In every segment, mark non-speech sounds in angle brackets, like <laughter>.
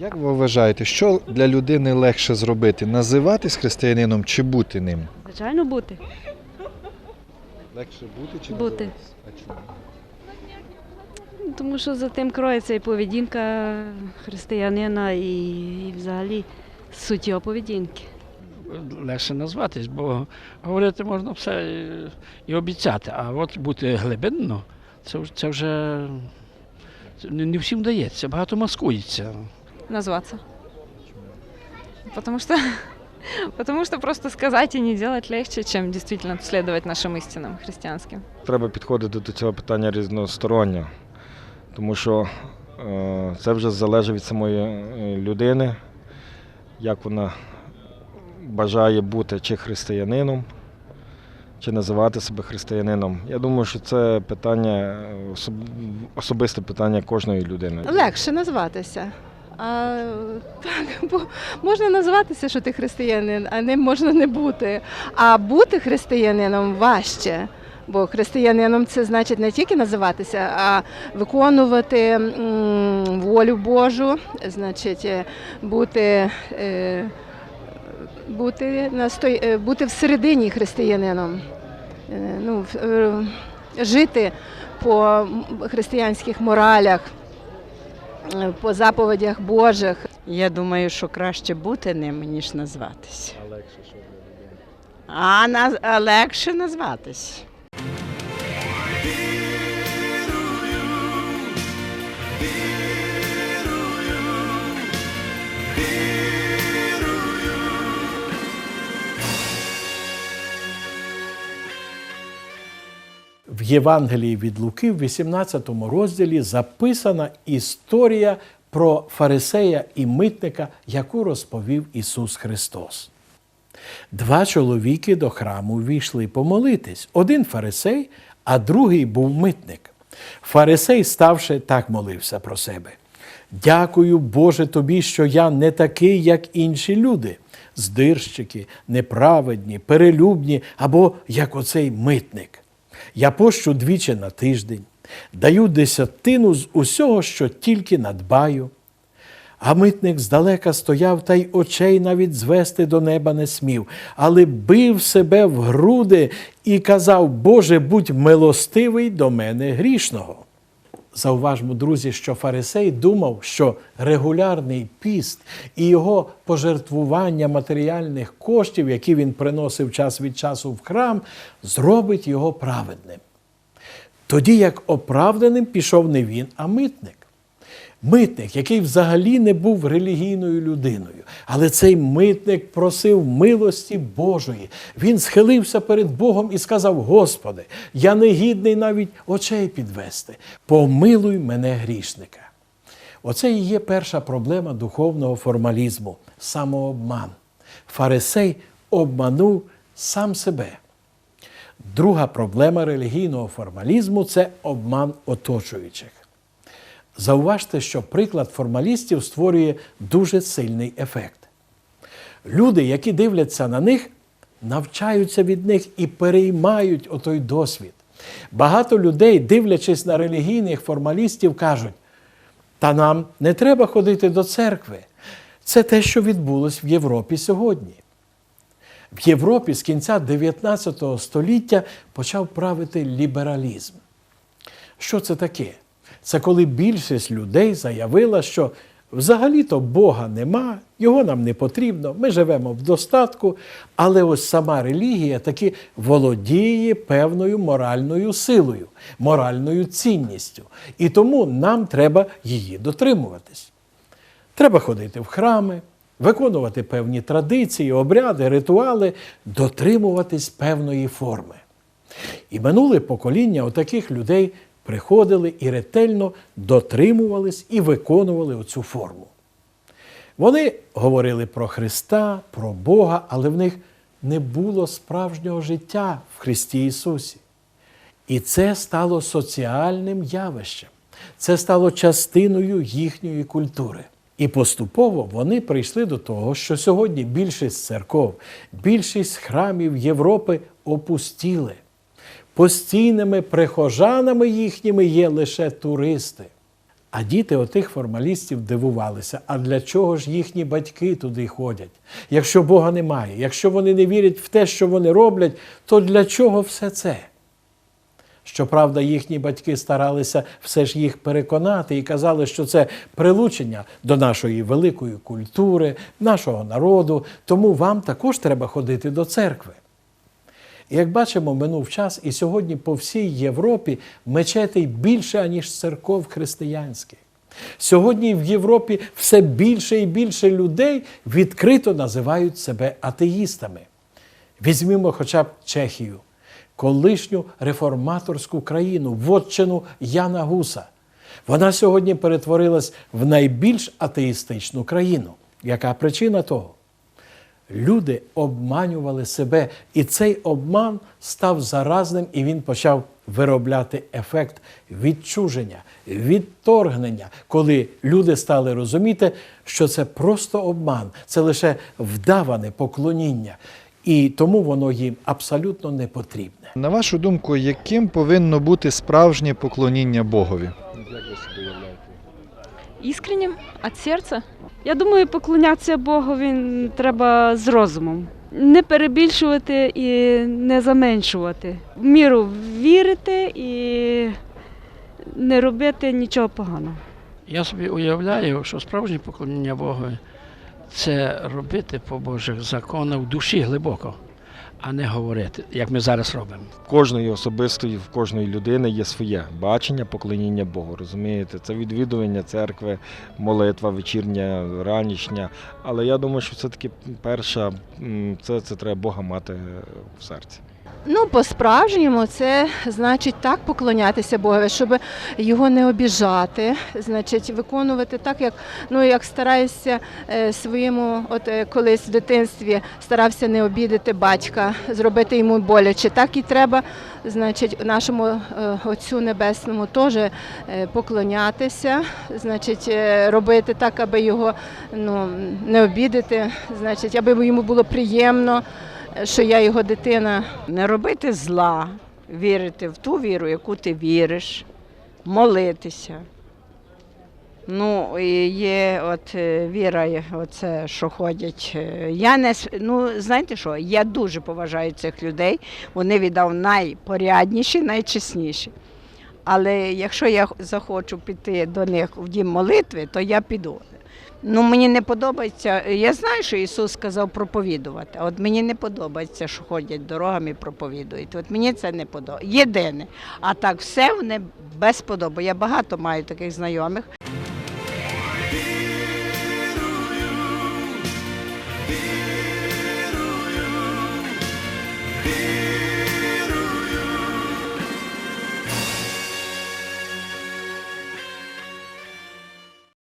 Як ви вважаєте, що для людини легше зробити? Називатись християнином чи бути ним? Звичайно, бути. Легше бути чи Бути. називатись? А чому? Тому що за тим кроється і поведінка християнина, і, і взагалі суть його поведінки. легше назватись, бо говорити можна все і обіцяти, а от бути глибинно, це, вже- це вже це не не всім вдається, багато маскується. Назваться. Потому что, <laughs> потому что просто сказать и не делать легче, чем действительно следовать нашим истинам христианским. Треба підходити до цього питання різносторонньо, тому що е, це вже залежить від самої е, людини, як вона бажає бути чи християнином, чи називати себе християнином. Я думаю, що це питання, е, особисте питання кожної людини. Легше назватися. А так, бо можна назватися, що ти християнин, а ним можна не бути. А бути християнином важче. Бо християнином це значить не тільки називатися, а виконувати волю Божу, значить, е, бути, е, бути, настой, е, бути всередині християнином. Ну, жити по християнських моралях, по заповідях Божих. Я думаю, що краще бути ним, ніж назватися. А, наз... а легше назватись. В Євангелії від Луки в 18 розділі записана історія про фарисея і митника, яку розповів Ісус Христос. Два чоловіки до храму війшли помолитись. Один фарисей, а другий був митник. Фарисей, ставши, так молився про себе. Дякую, Боже, тобі, що я не такий, як інші люди, здирщики, неправедні, перелюбні або як оцей митник. Я пощу двічі на тиждень, даю десятину з усього, що тільки надбаю. А митник здалека стояв та й очей навіть звести до неба не смів, але бив себе в груди і казав: Боже, будь милостивий до мене грішного. Зауважмо, друзі, що фарисей думав, що регулярний піст і його пожертвування матеріальних коштів, які він приносив час від часу в храм, зробить його праведним. Тоді як оправданим пішов не він, а митник. Митник, який взагалі не був релігійною людиною, але цей митник просив милості Божої. Він схилився перед Богом і сказав: Господи, я не гідний навіть очей підвести. Помилуй мене грішника. Оце і є перша проблема духовного формалізму самообман. Фарисей обманув сам себе. Друга проблема релігійного формалізму це обман оточуючих. Зауважте, що приклад формалістів створює дуже сильний ефект. Люди, які дивляться на них, навчаються від них і переймають отой досвід. Багато людей, дивлячись на релігійних формалістів, кажуть: та нам не треба ходити до церкви. Це те, що відбулось в Європі сьогодні. В Європі з кінця 19 століття почав правити лібералізм. Що це таке? Це коли більшість людей заявила, що взагалі-то Бога нема, його нам не потрібно, ми живемо в достатку, але ось сама релігія таки володіє певною моральною силою, моральною цінністю. І тому нам треба її дотримуватись. Треба ходити в храми, виконувати певні традиції, обряди, ритуали, дотримуватись певної форми. І минуле покоління отаких людей приходили і ретельно дотримувались і виконували оцю форму. Вони говорили про Христа, про Бога, але в них не було справжнього життя в Христі Ісусі. І це стало соціальним явищем, це стало частиною їхньої культури. І поступово вони прийшли до того, що сьогодні більшість церков, більшість храмів Європи опустіли. Постійними прихожанами їхніми є лише туристи. А діти отих формалістів дивувалися, а для чого ж їхні батьки туди ходять? Якщо Бога немає, якщо вони не вірять в те, що вони роблять, то для чого все це? Щоправда, їхні батьки старалися все ж їх переконати і казали, що це прилучення до нашої великої культури, нашого народу, тому вам також треба ходити до церкви. Як бачимо, минув час, і сьогодні по всій Європі мечетей більше, аніж церков християнських. Сьогодні в Європі все більше і більше людей відкрито називають себе атеїстами. Візьмімо хоча б Чехію, колишню реформаторську країну, вотчину Яна Гуса. Вона сьогодні перетворилась в найбільш атеїстичну країну. Яка причина того? Люди обманювали себе, і цей обман став заразним, і він почав виробляти ефект відчуження, відторгнення, коли люди стали розуміти, що це просто обман, це лише вдаване поклоніння, і тому воно їм абсолютно не потрібне. На вашу думку, яким повинно бути справжнє поклоніння Богові? Искренним, от сердца. Я думаю, поклонятися Богові треба з розумом. Не перебільшувати і не заменшувати. В міру вірити і не робити нічого поганого. Я собі уявляю, що справжнє поклоніння Богу це робити по Божих законах в душі глибоко, а не говорити, як ми зараз робимо. Кожної особистої, в кожної людини є своє бачення поклоніння Богу. Розумієте, це відвідування церкви, молитва вечірня, ранішня. Але я думаю, що все-таки перша це, це треба Бога мати в серці. Ну, по-справжньому, це значить так поклонятися Богові, щоб його не обіжати, значить, виконувати так, як ну як стараюся е, своєму, от е, колись в дитинстві старався не обідати батька, зробити йому боляче. Так і треба, значить, нашому е, Отцю Небесному теж поклонятися, значить, робити так, аби його ну, не обідати, значить, аби йому було приємно, що я його дитина. Не робити зла, вірити в ту віру, яку ти віриш, молитися. Ну, і є от е, віра, оце, що ходять. е, Я не ну знаєте що, я дуже поважаю цих людей. Вони віддав найпорядніші, найчесніші. Але якщо я захочу піти до них в дім молитви, то я піду. Ну, мені не подобається. Я знаю, що Ісус сказав проповідувати. А от мені не подобається, що ходять дорогами і проповідують. От мені це не подобається. Єдине. А так все вони без подоби. Я багато маю таких знайомих.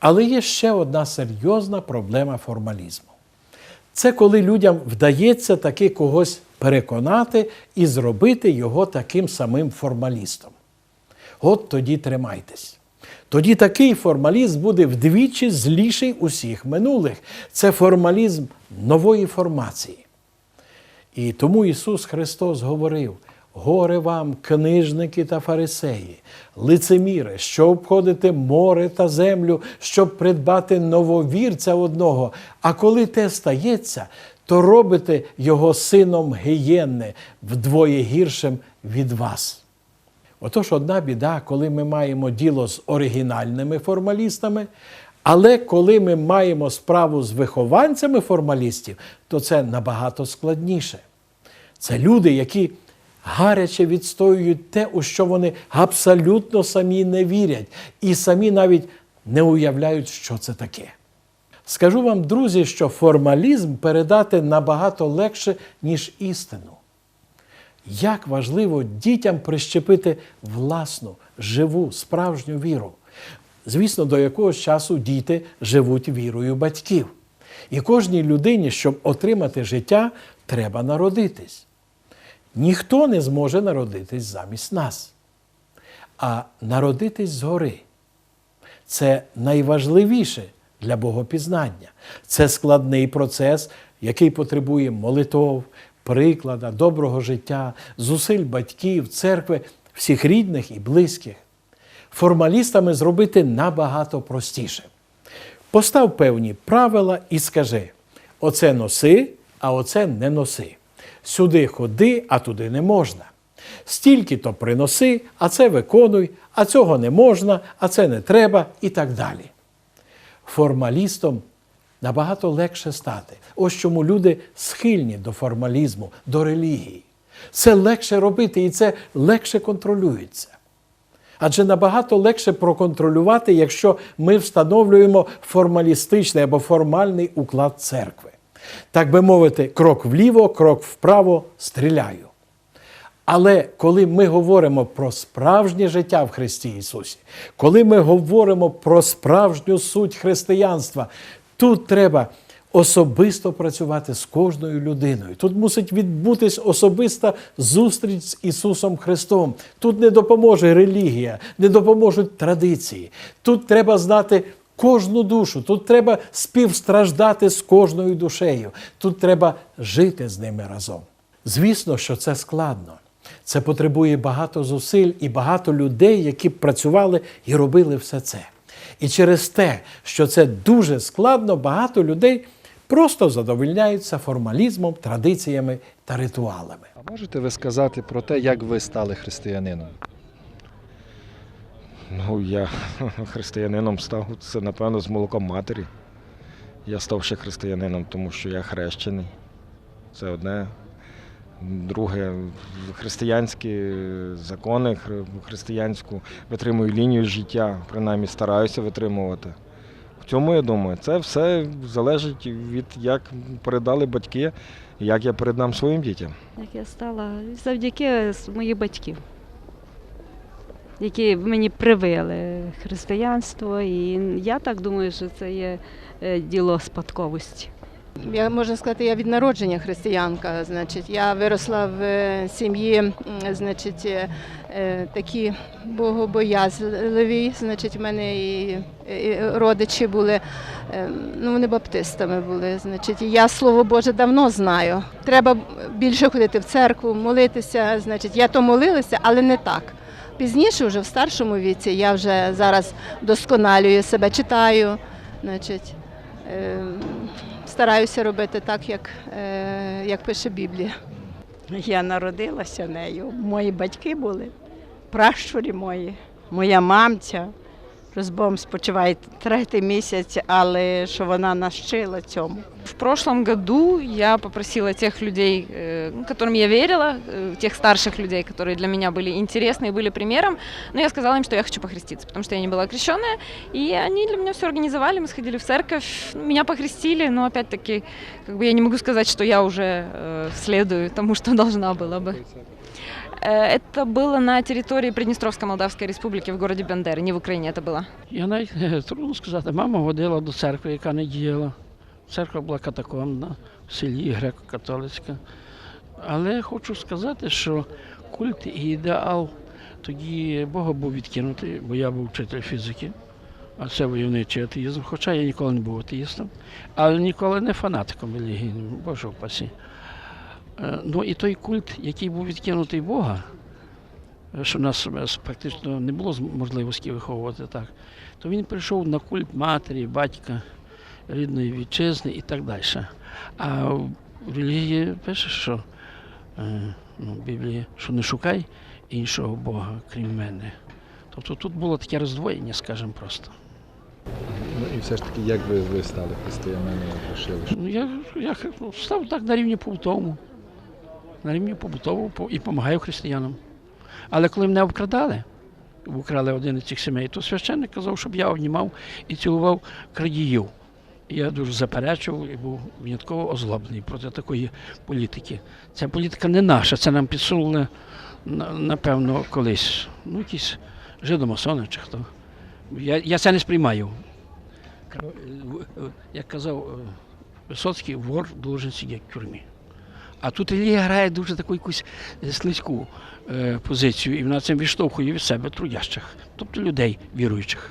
Але є ще одна серйозна проблема формалізму. Це коли людям вдається таки когось переконати і зробити його таким самим формалістом. От тоді тримайтесь. Тоді такий формалізм буде вдвічі зліший усіх минулих. Це формалізм нової формації. І тому Ісус Христос говорив: горе вам, книжники та фарисеї, лицеміри, що обходите море та землю, щоб придбати нововірця одного. А коли те стається, то робите його сином гієнни, вдвоє гіршим від вас. Отож, одна біда, коли ми маємо діло з оригінальними формалістами, але коли ми маємо справу з вихованцями формалістів, то це набагато складніше. Це люди, які гаряче відстоюють те, у що вони абсолютно самі не вірять, і самі навіть не уявляють, що це таке. Скажу вам, друзі, що формалізм передати набагато легше, ніж істину. Як важливо дітям прищепити власну, живу, справжню віру. Звісно, до якогось часу діти живуть вірою батьків. І кожній людині, щоб отримати життя, треба народитись. Ніхто не зможе народитись замість нас. А народитись згори це найважливіше для богопізнання. Це складний процес, який потребує молитов, приклада, доброго життя, зусиль батьків, церкви, всіх рідних і близьких. формалістами зробити набагато простіше. Постав певні правила і скажи: оце носи, а оце не носи. Сюди ходи, а туди не можна. Стільки то приноси, а це виконуй, а цього не можна, а це не треба і так далі. Формалістом набагато легше стати. Ось чому люди схильні до формалізму, до релігії. Це легше робити і це легше контролюється. Адже набагато легше проконтролювати, якщо ми встановлюємо формалістичний або формальний уклад церкви. Так би мовити, крок вліво, крок вправо стріляю. Але коли ми говоримо про справжнє життя в Христі Ісусі, коли ми говоримо про справжню суть християнства, тут треба особисто працювати з кожною людиною. Тут мусить відбутись особиста зустріч з Ісусом Христом. Тут не допоможе релігія, не допоможуть традиції. Тут треба знати кожну душу, тут треба співстраждати з кожною душею, тут треба жити з ними разом. Звісно, що це складно. Це потребує багато зусиль і багато людей, які б працювали і робили все це. І через те, що це дуже складно, багато людей просто задовольняються формалізмом, традиціями та ритуалами. А можете ви сказати про те, як ви стали християнином? Ну, я <laughs> християнином став, це напевно з молоком матері. Я став ще християнином, тому що я хрещений. Це одне. Друге, християнські закони, християнську витримую лінію життя, принаймні стараюся витримувати. В цьому я думаю, це все залежить від як передали батьки, як я передам своїм дітям. Як я стала завдяки моїх батьків, які мені привили християнство, і я так думаю, що це є е, діло спадковості. Я можна сказати, я від народження християнка. Значить, я виросла в е, сім'ї, значить, е, такі богобоязливі. Значить, в мене і, родичі були, ну вони баптистами були. Значить, і я слово Боже давно знаю. Треба більше ходити в церкву, молитися. Значить, я то молилася, але не так. Пізніше, вже в старшому віці, я вже зараз досконалюю себе, читаю. Значить, е, стараюся робити так, як, е, як пише Біблія. Я народилася нею. Мої батьки були, пращурі мої, моя мамця З Богом спочиває третій місяць, але що вона навчила цьому. В прошлом году я попросила тех людей, э, ну, которым я верила, э, тех старших людей, которые для меня были интересны и были примером, но я сказала им, что я хочу похреститься, потому что я не была крещенная, и они для меня все организовали, мы сходили в церковь, ну, меня похрестили, но опять-таки, как бы я не могу сказать, что я уже э, следую тому, что должна была бы. Э, Это было на территории Приднестровской Молдавской Республики в городе Бендер, не в Украине это было. Я навіть е, трудно сказати, мама водила до церкви, яка не діяла. Церква була катакомбна в селі греко-католицька. Але хочу сказати, що культ і ідеал тоді Бога був відкинутий, бо я був вчитель фізики, а це войовничий атеїзм. Хоча я ніколи не був атеїстом, але ніколи не фанатиком релігійним, Боже впасі. Е, Ну і той культ, який був відкинутий Бога, е, що в нас е, практично не було можливості виховувати так, то він прийшов на культ матері, батька, рідної вітчизни і так далі. А в релігії пише, що ну, в Біблії, що не шукай іншого Бога, крім мене. Тобто тут було таке роздвоєння, скажімо просто. Ну і все ж таки, як ви, ви стали християнином, вирішили? Ну, я, я ну, став так на рівні побутовому. На рівні побутовому і допомагаю християнам. Але коли мене обкрадали, украли один із цих сімей, то священник казав, щоб я обнімав і цілував крадіїв. Я дуже заперечував і був винятково озлоблений проти такої політики. Ця політика не наша, це нам підсунули, напевно, колись. Ну, якісь жидомасони чи хто. Я, я це не сприймаю. Е, е, Як казав е, Висоцький, вор должен сидіти в тюрмі. А тут релігія грає дуже таку якусь е, слизьку е, позицію, і вона цим відштовхує від себе трудящих, тобто людей віруючих.